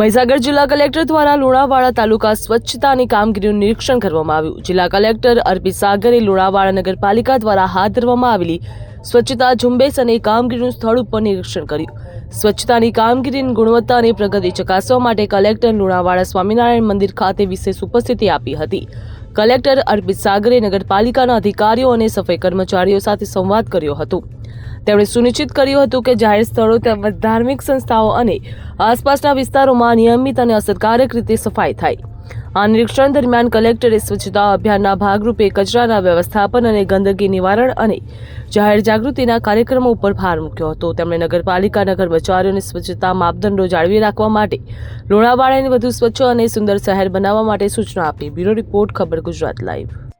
મહીસાગર જિલ્લા કલેક્ટર દ્વારા લુણાવાડા તાલુકા સ્વચ્છતાની કામગીરીનું નિરીક્ષણ કરવામાં આવ્યું. જિલ્લા કલેક્ટર અર્પિત સાગરે લુણાવાડા નગરપાલિકા દ્વારા હાથ ધરવામાં આવેલી સ્વચ્છતા ઝુંબેશ અને કામગીરીનું સ્થળ ઉપર નિરીક્ષણ કર્યું. સ્વચ્છતાની કામગીરીની ગુણવત્તા અને પ્રગતિ ચકાસવા માટે કલેક્ટર લુણાવાડા સ્વામિનારાયણ મંદિર ખાતે વિશેષ ઉપસ્થિતિ આપી હતી. કલેક્ટર અર્પિત સાગરે નગરપાલિકાના અધિકારીઓ અને સફાઈ કર્મચારીઓ સાથે સંવાદ કર્યો હતો. તેમણે સુનિશ્ચિત કર્યું હતું કે જાહેર સ્થળો તેમજ ધાર્મિક સંસ્થાઓ અને આસપાસના વિસ્તારોમાં નિયમિત અને અસરકારક રીતે સફાઈ થાય. આ નિરીક્ષણ દરમિયાન કલેક્ટરે સ્વચ્છતા અભિયાનના ભાગરૂપે કચરાના વ્યવસ્થાપન અને ગંદકી નિવારણ અને જાહેર જાગૃતિના કાર્યક્રમો ઉપર ભાર મૂક્યો હતો. તેમણે નગરપાલિકાના કર્મચારીઓને સ્વચ્છતા માપદંડો જાળવી રાખવા માટે લુણાવાડાને વધુ સ્વચ્છ અને સુંદર શહેર બનાવવા માટે સૂચના આપી. બ્યુરો રિપોર્ટ, ખબર ગુજરાત લાઈવ.